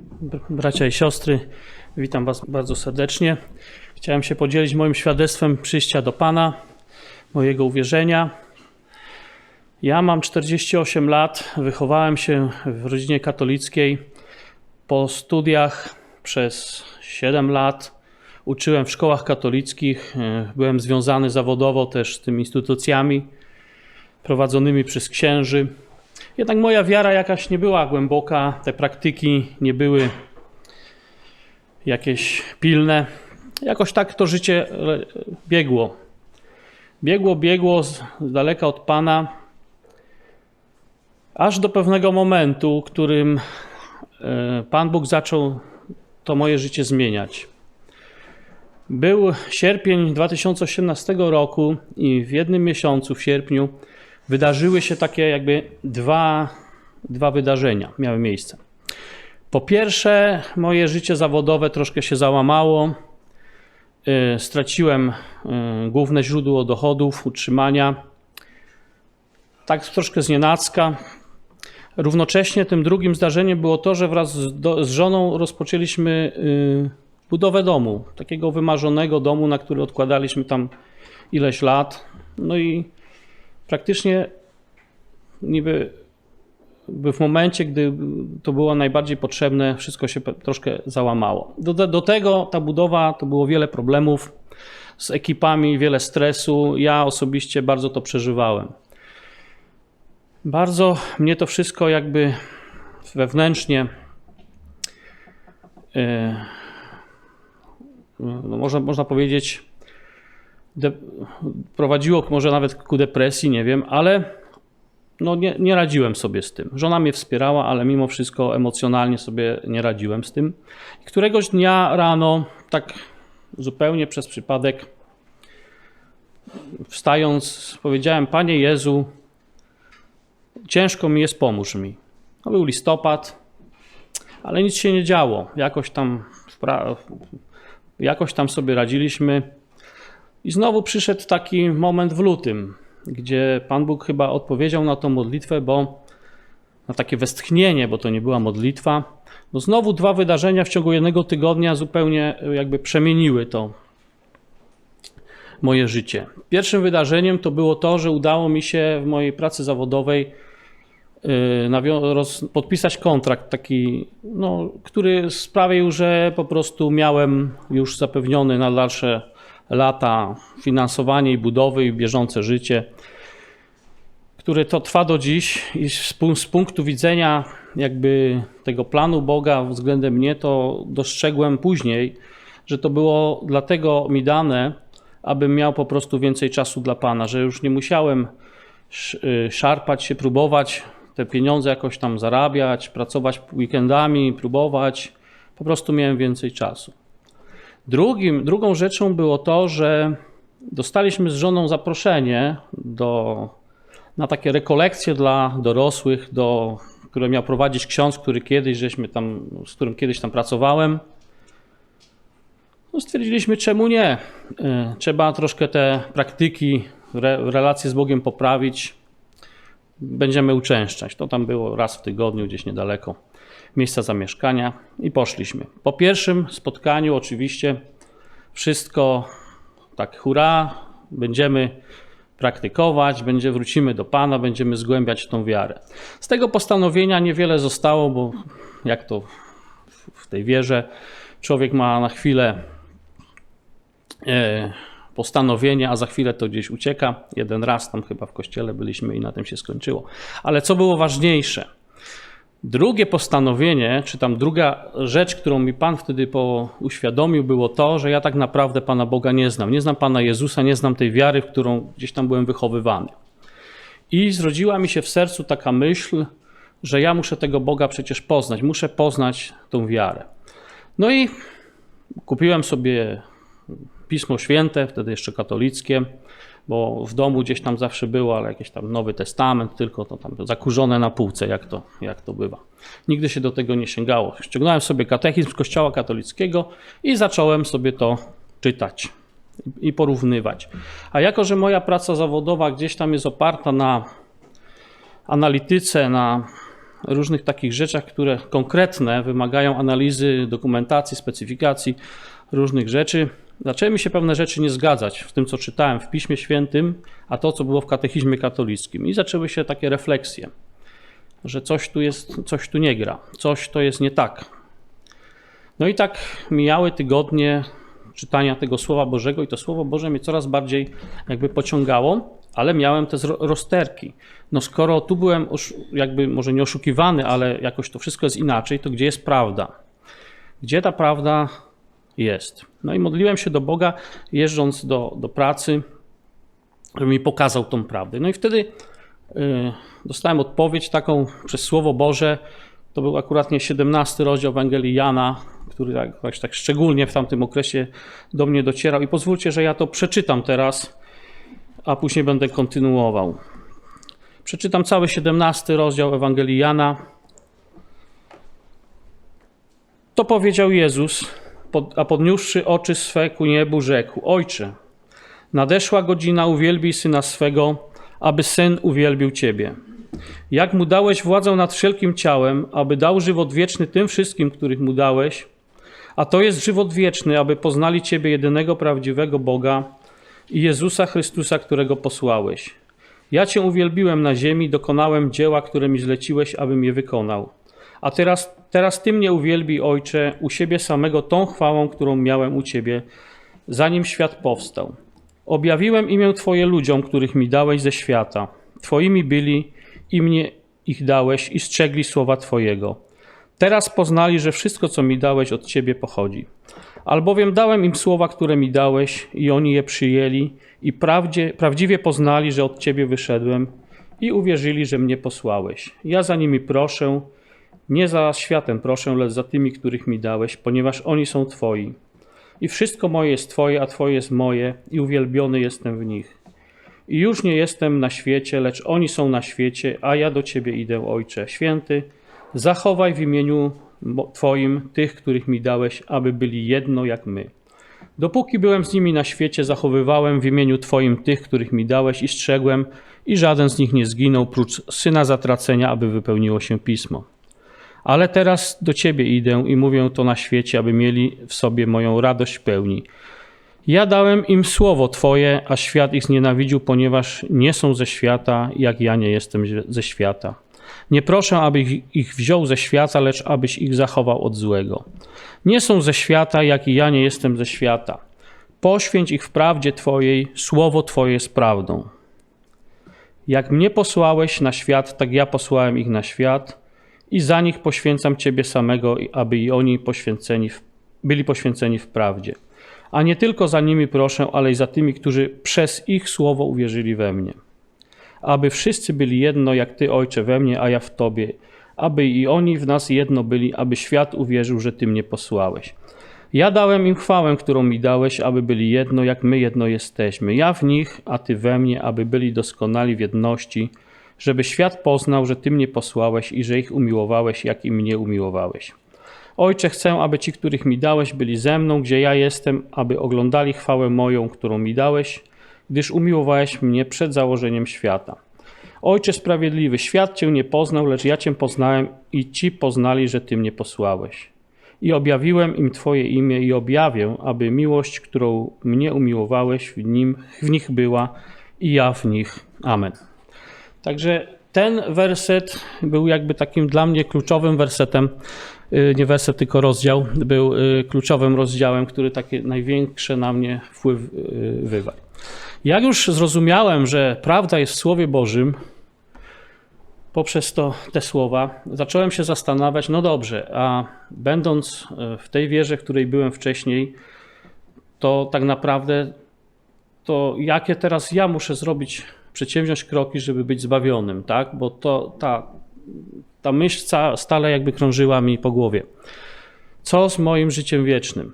Br- Bracia i siostry, witam Was bardzo serdecznie. Chciałem się podzielić moim świadectwem przyjścia do Pana, mojego uwierzenia. Ja mam 48 lat, wychowałem się w rodzinie katolickiej. Po studiach przez 7 lat uczyłem w szkołach katolickich. e, Byłem związany zawodowo też z tymi instytucjami prowadzonymi przez księży. Jednak moja wiara jakaś nie była głęboka, te praktyki nie były jakieś pilne. Jakoś tak to życie e, biegło. Biegło, biegło z daleka od Pana, aż do pewnego momentu, którym e, Pan Bóg zaczął to moje życie zmieniać. Był sierpień 2018 roku i w jednym miesiącu, w sierpniu, wydarzyły się takie jakby dwa, dwa wydarzenia miały miejsce. Po pierwsze, moje życie zawodowe troszkę się załamało. Y, Straciłem y, główne źródło dochodów, utrzymania. Tak troszkę znienacka. Równocześnie tym drugim zdarzeniem było to, że wraz z, do, z żoną rozpoczęliśmy y, budowę domu. Takiego wymarzonego domu, na który odkładaliśmy tam ileś lat. No i praktycznie niby by w momencie, gdy to było najbardziej potrzebne, wszystko się troszkę załamało. Do, do, tego ta budowa to było wiele problemów z ekipami, wiele stresu. Ja osobiście bardzo to przeżywałem. Bardzo mnie to wszystko jakby wewnętrznie e, no można, można powiedzieć prowadziło może nawet ku depresji, nie wiem, ale no nie, nie radziłem sobie z tym. Żona mnie wspierała, ale mimo wszystko emocjonalnie sobie nie radziłem z tym. I któregoś dnia rano, tak zupełnie przez przypadek, wstając, powiedziałem: Panie Jezu, ciężko mi jest, pomóż mi. To był listopad, ale nic się nie działo. Jakoś tam, jakoś tam sobie radziliśmy. I znowu przyszedł taki moment w lutym, gdzie Pan Bóg chyba odpowiedział na tą modlitwę, bo na takie westchnienie, bo to nie była modlitwa. No znowu dwa wydarzenia w ciągu jednego tygodnia zupełnie jakby przemieniły to moje życie. Pierwszym wydarzeniem to było to, że udało mi się w mojej pracy zawodowej roz- podpisać kontrakt taki, no, który sprawił, że po prostu miałem już zapewniony na dalsze lata finansowanie i budowy i bieżące życie, które to trwa do dziś i z, pu- z punktu widzenia jakby tego planu Boga względem mnie, to dostrzegłem później, że to było dlatego mi dane, abym miał po prostu więcej czasu dla Pana, że już nie musiałem y, szarpać się, próbować te pieniądze jakoś tam zarabiać, pracować weekendami, próbować. Po prostu miałem więcej czasu. Drugim, drugą rzeczą było to, że dostaliśmy z żoną zaproszenie do, na takie rekolekcje dla dorosłych, do, które miał prowadzić ksiądz, który kiedyś żeśmy tam, z którym kiedyś tam pracowałem. No stwierdziliśmy, czemu nie? E, Trzeba troszkę te praktyki, re, relacje z Bogiem poprawić. Będziemy uczęszczać. To tam było raz w tygodniu, gdzieś niedaleko miejsca zamieszkania i poszliśmy. Po pierwszym spotkaniu oczywiście wszystko tak hurra, będziemy praktykować, będzie, wrócimy do Pana, będziemy zgłębiać tą wiarę. Z tego postanowienia niewiele zostało, bo jak to w- tej wierze, człowiek ma na chwilę e, postanowienie, a za chwilę to gdzieś ucieka. Jeden raz tam chyba w kościele byliśmy i na tym się skończyło. Ale co było ważniejsze? Drugie postanowienie, czy tam druga rzecz, którą mi Pan wtedy uświadomił, było to, że ja tak naprawdę Pana Boga nie znam. Nie znam Pana Jezusa, nie znam tej wiary, w którą gdzieś tam byłem wychowywany. I zrodziła mi się w sercu taka myśl, że ja muszę tego Boga przecież poznać, muszę poznać tą wiarę. No i kupiłem sobie Pismo Święte, wtedy jeszcze katolickie, bo w domu gdzieś tam zawsze było, ale jakiś tam Nowy Testament, tylko to tam zakurzone na półce, jak to, jak to bywa. Nigdy się do tego nie sięgało. Ściągnąłem sobie katechizm z Kościoła katolickiego i zacząłem sobie to czytać i porównywać. A jako, że moja praca zawodowa gdzieś tam jest oparta na analityce, na różnych takich rzeczach, które konkretne, wymagają analizy, dokumentacji, specyfikacji różnych rzeczy, zaczęły mi się pewne rzeczy nie zgadzać w tym, co czytałem w Piśmie Świętym, a to, co było w katechizmie katolickim. I zaczęły się takie refleksje, że coś tu jest, coś tu nie gra, coś to jest nie tak. No i tak mijały tygodnie czytania tego Słowa Bożego i to Słowo Boże mnie coraz bardziej jakby pociągało, ale miałem te rozterki. No skoro tu byłem jakby może nie oszukiwany, ale jakoś to wszystko jest inaczej, to gdzie jest prawda? Gdzie ta prawda jest? No i modliłem się do Boga, jeżdżąc do, do pracy, żeby mi pokazał tą prawdę. No i wtedy y, dostałem odpowiedź taką przez Słowo Boże. To był akurat nie 17 rozdział Ewangelii Jana, który tak, tak szczególnie w tamtym okresie do mnie docierał. I pozwólcie, że ja to przeczytam teraz, a później będę kontynuował. Przeczytam cały 17 rozdział Ewangelii Jana. To powiedział Jezus, a podniósłszy oczy swe ku niebu, rzekł: Ojcze, nadeszła godzina, uwielbij syna swego, aby syn uwielbił ciebie. Jak mu dałeś władzę nad wszelkim ciałem, aby dał żywot wieczny tym wszystkim, których mu dałeś, a to jest żywot wieczny, aby poznali Ciebie, jedynego prawdziwego Boga i Jezusa Chrystusa, którego posłałeś. Ja Cię uwielbiłem na ziemi, dokonałem dzieła, które mi zleciłeś, abym je wykonał. A teraz, teraz Ty mnie uwielbi, Ojcze, u siebie samego tą chwałą, którą miałem u Ciebie, zanim świat powstał. Objawiłem imię Twoje ludziom, których mi dałeś ze świata. Twoimi byli i mnie ich dałeś i strzegli słowa Twojego. Teraz poznali, że wszystko, co mi dałeś, od Ciebie pochodzi. Albowiem dałem im słowa, które mi dałeś, i oni je przyjęli, i prawdzie, prawdziwie poznali, że od Ciebie wyszedłem, i uwierzyli, że mnie posłałeś. Ja za nimi proszę, nie za światem proszę, lecz za tymi, których mi dałeś, ponieważ oni są Twoi. I wszystko moje jest Twoje, a Twoje jest moje, i uwielbiony jestem w nich. I już nie jestem na świecie, lecz oni są na świecie, a ja do Ciebie idę, Ojcze Święty. Zachowaj w imieniu Twoim tych, których mi dałeś, aby byli jedno jak my. Dopóki byłem z nimi na świecie, zachowywałem w imieniu Twoim tych, których mi dałeś i strzegłem, i żaden z nich nie zginął, prócz syna zatracenia, aby wypełniło się pismo. Ale teraz do Ciebie idę i mówię to na świecie, aby mieli w sobie moją radość w pełni. Ja dałem im słowo Twoje, a świat ich znienawidził, ponieważ nie są ze świata, jak ja nie jestem ze świata. Nie proszę, abyś ich wziął ze świata, lecz abyś ich zachował od złego. Nie są ze świata, jak i ja nie jestem ze świata. Poświęć ich w prawdzie Twojej, słowo Twoje jest prawdą. Jak mnie posłałeś na świat, tak ja posłałem ich na świat i za nich poświęcam Ciebie samego, aby i oni poświęceni w, byli poświęceni w prawdzie. A nie tylko za nimi proszę, ale i za tymi, którzy przez ich słowo uwierzyli we mnie. Aby wszyscy byli jedno, jak Ty, Ojcze, we mnie, a ja w Tobie. Aby i oni w nas jedno byli, aby świat uwierzył, że Ty mnie posłałeś. Ja dałem im chwałę, którą mi dałeś, aby byli jedno, jak my jedno jesteśmy. Ja w nich, a Ty we mnie, aby byli doskonali w jedności, żeby świat poznał, że Ty mnie posłałeś i że ich umiłowałeś, jak i mnie umiłowałeś. Ojcze, chcę, aby ci, których mi dałeś, byli ze mną, gdzie ja jestem, aby oglądali chwałę moją, którą mi dałeś, gdyż umiłowałeś mnie przed założeniem świata. Ojcze sprawiedliwy, świat Cię nie poznał, lecz ja Cię poznałem i ci poznali, że Ty mnie posłałeś. I objawiłem im Twoje imię i objawię, aby miłość, którą mnie umiłowałeś, w, nim, w nich była i ja w nich. Amen. Także ten werset był jakby takim dla mnie kluczowym wersetem, y, nie werset, tylko rozdział, był y, kluczowym rozdziałem, który takie największe na mnie wpływ y, wywarł. Jak już zrozumiałem, że prawda jest w Słowie Bożym, poprzez to, te słowa, zacząłem się zastanawiać, no dobrze, a będąc w tej wierze, w której byłem wcześniej, to tak naprawdę to jakie teraz ja muszę zrobić, przedsięwziąć kroki, żeby być zbawionym, tak? Bo to ta, ta myśl stale jakby krążyła mi po głowie. Co z moim życiem wiecznym?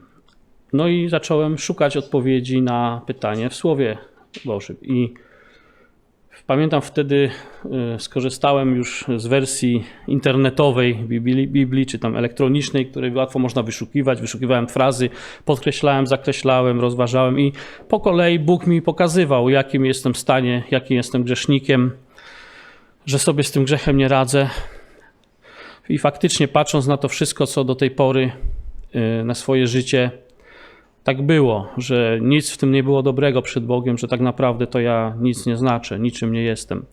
No i zacząłem szukać odpowiedzi na pytanie w Słowie Bożym. I pamiętam wtedy y, skorzystałem już z wersji internetowej Biblii, Biblii, czy tam elektronicznej, której łatwo można wyszukiwać. Wyszukiwałem frazy, podkreślałem, zakreślałem, rozważałem i po kolei Bóg mi pokazywał, jakim jestem stanie, jakim jestem grzesznikiem, że sobie z tym grzechem nie radzę. I faktycznie patrząc na to wszystko, co do tej pory, y, na swoje życie, tak było, że nic w tym nie było dobrego przed Bogiem, że tak naprawdę to ja nic nie znaczę, niczym nie jestem.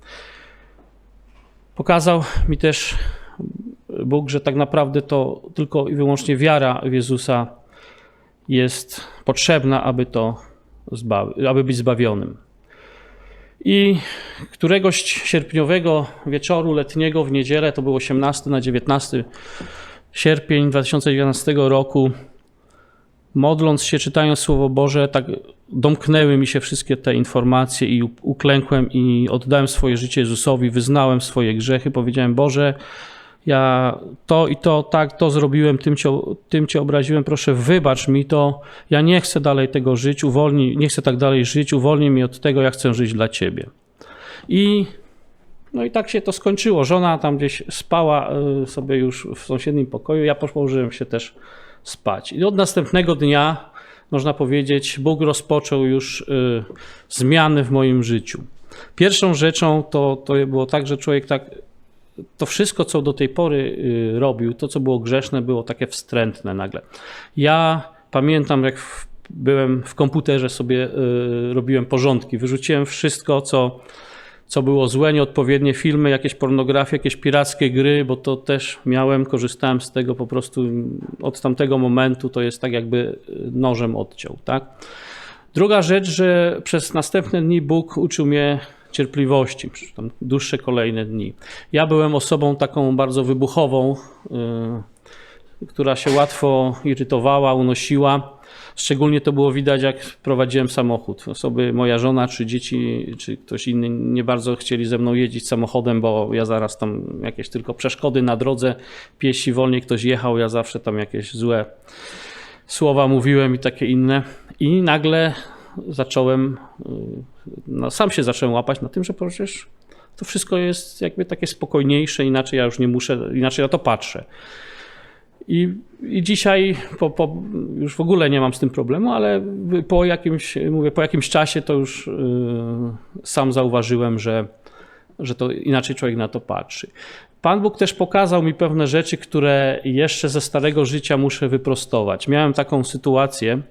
Pokazał mi też Bóg, że tak naprawdę to tylko i wyłącznie wiara w Jezusa jest potrzebna, aby to aby być zbawionym. I któregoś sierpniowego wieczoru letniego w niedzielę, to było 18 na 19 sierpień 2019 roku, modląc się, czytając Słowo Boże, tak domknęły mi się wszystkie te informacje i uklękłem i oddałem swoje życie Jezusowi, wyznałem swoje grzechy, powiedziałem Boże, ja to i to, tak, to zrobiłem, tym cię, tym cię obraziłem, proszę wybacz mi to, ja nie chcę dalej tego żyć, uwolnij, nie chcę tak dalej żyć, uwolnij mnie od tego, ja chcę żyć dla Ciebie. I no i tak się to skończyło. Żona tam gdzieś spała y, sobie już w sąsiednim pokoju, ja położyłem się też spać. I od następnego dnia, można powiedzieć, Bóg rozpoczął już y, zmiany w moim życiu. Pierwszą rzeczą to, to było tak, że człowiek tak to wszystko, co do tej pory y, robił, to co było grzeszne, było takie wstrętne nagle. Ja pamiętam, jak w, byłem w komputerze, sobie y, robiłem porządki, wyrzuciłem wszystko, co, co było złe, nieodpowiednie filmy, jakieś pornografie, jakieś pirackie gry, bo to też miałem, korzystałem z tego po prostu od tamtego momentu, to jest tak jakby y, nożem odciął, tak? Druga rzecz, że przez następne dni Bóg uczył mnie cierpliwości, tam dłuższe kolejne dni. Ja byłem osobą taką bardzo wybuchową, yy, która się łatwo irytowała, unosiła. Szczególnie to było widać, jak prowadziłem samochód. Osoby, moja żona, czy dzieci, czy ktoś inny nie bardzo chcieli ze mną jeździć samochodem, bo ja zaraz tam jakieś tylko przeszkody na drodze, piesi wolniej ktoś jechał, ja zawsze tam jakieś złe słowa mówiłem i takie inne. I nagle zacząłem, no, sam się zacząłem łapać na tym, że przecież to wszystko jest jakby takie spokojniejsze, inaczej ja już nie muszę, inaczej na to patrzę. I, i dzisiaj po, po, już w ogóle nie mam z tym problemu, ale po jakimś, mówię, po jakimś czasie to już yy, sam zauważyłem, że, że to inaczej człowiek na to patrzy. Pan Bóg też pokazał mi pewne rzeczy, które jeszcze ze starego życia muszę wyprostować. Miałem taką sytuację,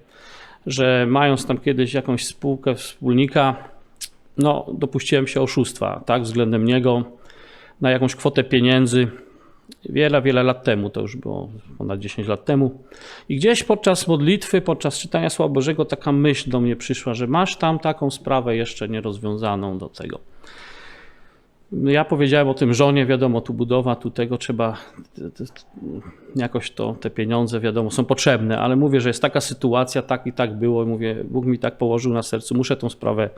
że mając tam kiedyś jakąś spółkę, wspólnika, no dopuściłem się oszustwa, tak, względem niego na jakąś kwotę pieniędzy. Wiele, wiele lat temu, to już było ponad 10 lat temu. I gdzieś podczas modlitwy, podczas czytania Słowa Bożego, taka myśl do mnie przyszła, że masz tam taką sprawę jeszcze nierozwiązaną do tego. Ja powiedziałem o tym żonie, wiadomo, tu budowa, tu tego trzeba jakoś to, te pieniądze, wiadomo, są potrzebne, ale mówię, że jest taka sytuacja, tak i tak było, mówię, Bóg mi tak położył na sercu, muszę tą sprawę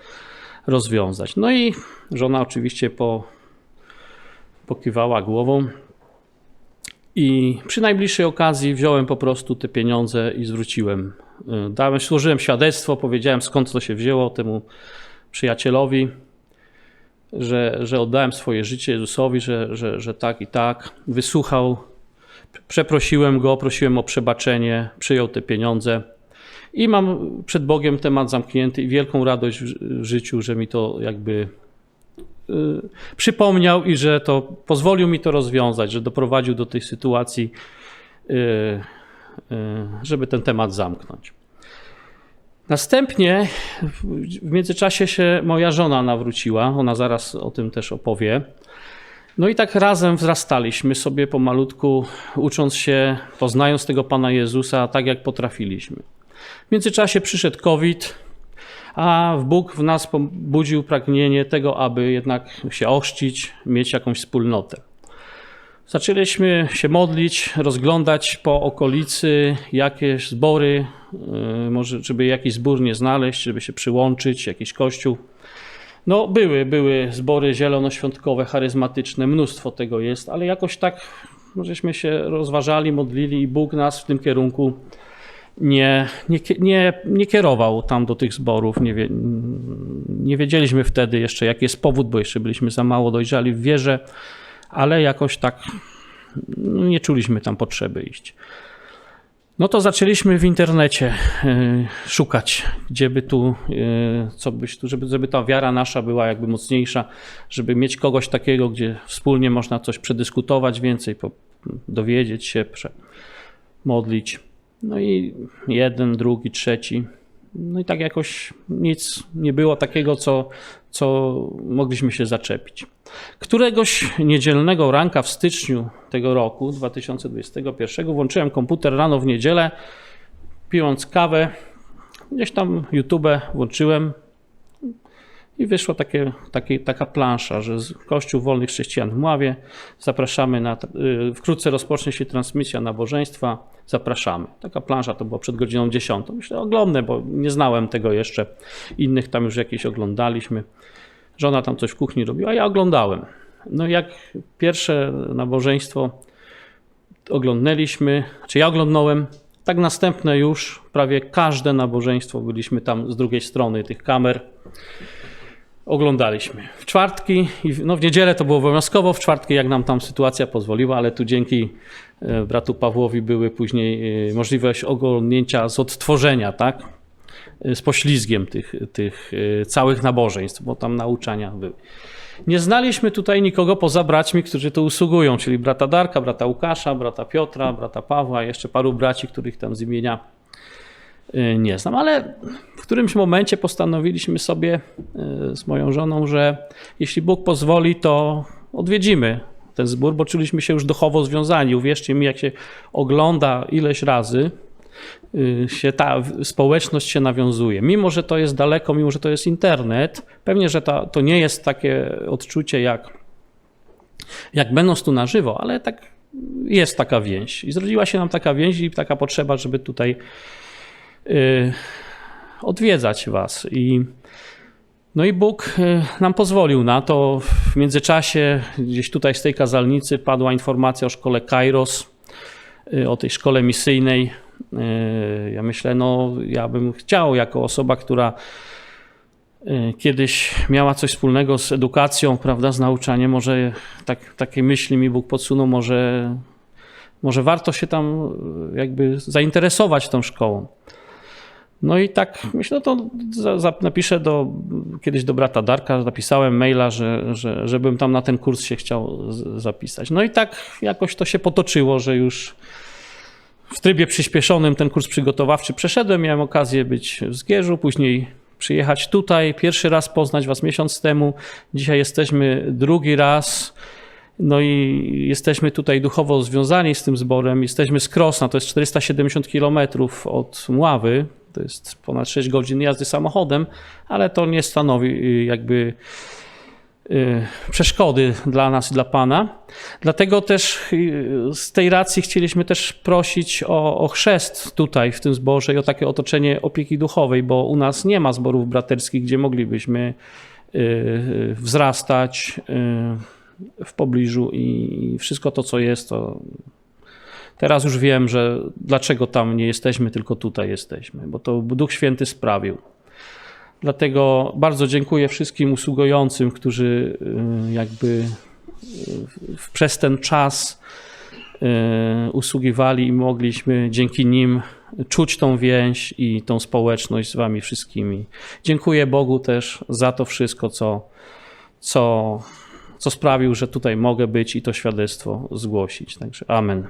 rozwiązać. No i żona oczywiście po, pokiwała głową. I przy najbliższej okazji wziąłem po prostu te pieniądze i zwróciłem. Dałem, służyłem świadectwo, powiedziałem skąd to się wzięło temu przyjacielowi że, że oddałem swoje życie Jezusowi, że, że, że tak i tak. Wysłuchał, przeprosiłem go, prosiłem o przebaczenie, przyjął te pieniądze. I mam przed Bogiem temat zamknięty i wielką radość w życiu, że mi to jakby przypomniał i że to pozwolił mi to rozwiązać, że doprowadził do tej sytuacji, y, y, żeby ten temat zamknąć. Następnie w międzyczasie się moja żona nawróciła, ona zaraz o tym też opowie. No i tak razem wzrastaliśmy sobie pomalutku, ucząc się, poznając tego Pana Jezusa tak jak potrafiliśmy. W międzyczasie przyszedł COVID, a Bóg w nas pobudził pragnienie tego, aby jednak się ochrzcić, mieć jakąś wspólnotę. Zaczęliśmy się modlić, rozglądać po okolicy jakieś zbory, y, może żeby jakiś zbór nie znaleźć, żeby się przyłączyć, jakiś kościół. No były, były zbory zielonoświątkowe, charyzmatyczne, mnóstwo tego jest, ale jakoś tak żeśmy się rozważali, modlili i Bóg nas w tym kierunku nie, nie, nie, nie kierował tam do tych zborów. Nie, wie, nie wiedzieliśmy wtedy jeszcze, jaki jest powód, bo jeszcze byliśmy za mało dojrzali w wierze ale jakoś tak no, nie czuliśmy tam potrzeby iść. No to zaczęliśmy w internecie y, szukać, gdzie by tu, y, co byś tu, żeby, żeby ta wiara nasza była jakby mocniejsza, żeby mieć kogoś takiego, gdzie wspólnie można coś przedyskutować więcej, dowiedzieć się, modlić. No i jeden, drugi, trzeci. No i tak jakoś nic nie było takiego, co, co mogliśmy się zaczepić. Któregoś niedzielnego ranka w styczniu tego roku, 2021, włączyłem komputer rano w niedzielę, pijąc kawę. Gdzieś tam YouTube włączyłem i wyszła takie, takie, taka plansza, że Kościół Wolnych Chrześcijan w Mławie. Zapraszamy na. y, Wkrótce rozpocznie się transmisja nabożeństwa. Zapraszamy. Taka plansza to była przed godziną 10. Myślę, oglądnę, bo nie znałem tego jeszcze. Innych tam już jakieś oglądaliśmy. Żona tam coś w kuchni robiła, a ja oglądałem. No jak pierwsze nabożeństwo oglądnęliśmy, czy ja oglądnąłem, tak następne już prawie każde nabożeństwo byliśmy tam z drugiej strony tych kamer. Oglądaliśmy. W czwartki, no w niedzielę to było obowiązkowo, w czwartki jak nam tam sytuacja pozwoliła, ale tu dzięki e, bratu Pawłowi były później e, możliwość oglądnięcia z odtworzenia, tak? E, Z poślizgiem tych, tych całych nabożeństw, bo tam nauczania były. Nie znaliśmy tutaj nikogo poza braćmi, którzy tu usługują, czyli brata Darka, brata Łukasza, brata Piotra, brata Pawła, jeszcze paru braci, których tam z imienia nie znam, ale w którymś momencie postanowiliśmy sobie y, z moją żoną, że jeśli Bóg pozwoli, to odwiedzimy ten zbór, bo czuliśmy się już duchowo związani. Uwierzcie mi, jak się ogląda ileś razy, y, się ta społeczność się nawiązuje. Mimo, że to jest daleko, mimo, że to jest internet, pewnie, że to nie jest takie odczucie jak, jak będąc tu na żywo, ale tak jest taka więź. I zrodziła się nam taka więź i taka potrzeba, żeby tutaj y, odwiedzać was. I no i Bóg y, nam pozwolił na to. W międzyczasie gdzieś tutaj z tej kazalnicy padła informacja o szkole Kairos, y, o tej szkole misyjnej. Y, Ja myślę, no ja bym chciał jako osoba, która y, kiedyś miała coś wspólnego z edukacją, prawda, z nauczaniem, może tak, takie myśli mi Bóg podsunął, może, może warto się tam y, jakby zainteresować tą szkołą. No i tak myślę, to za, za, napiszę do, kiedyś do brata Darka, napisałem maila, że, że, żebym tam na ten kurs się chciał z, zapisać. No i tak jakoś to się potoczyło, że już w trybie przyspieszonym ten kurs przygotowawczy przeszedłem. Miałem okazję być w Zgierzu, później przyjechać tutaj, pierwszy raz poznać was miesiąc temu. Dzisiaj jesteśmy drugi raz. No i jesteśmy tutaj duchowo związani z tym zborem. Jesteśmy z Krosna, to jest 470 km od Mławy. To jest ponad 6 godzin jazdy samochodem, ale to nie stanowi y, jakby y, przeszkody dla nas i dla Pana. Dlatego też y, z tej racji chcieliśmy też prosić o, o chrzest tutaj w tym zborze i o takie otoczenie opieki duchowej, bo u nas nie ma zborów braterskich, gdzie moglibyśmy wzrastać w pobliżu i wszystko to, co jest, to teraz już wiem, że dlaczego tam nie jesteśmy, tylko tutaj jesteśmy, bo to Duch Święty sprawił. Dlatego bardzo dziękuję wszystkim usługującym, którzy y, jakby y, przez ten czas y, usługiwali i mogliśmy dzięki nim czuć tą więź i tą społeczność z wami wszystkimi. Dziękuję Bogu też za to wszystko, co, co, co sprawił, że tutaj mogę być i to świadectwo zgłosić. Także amen.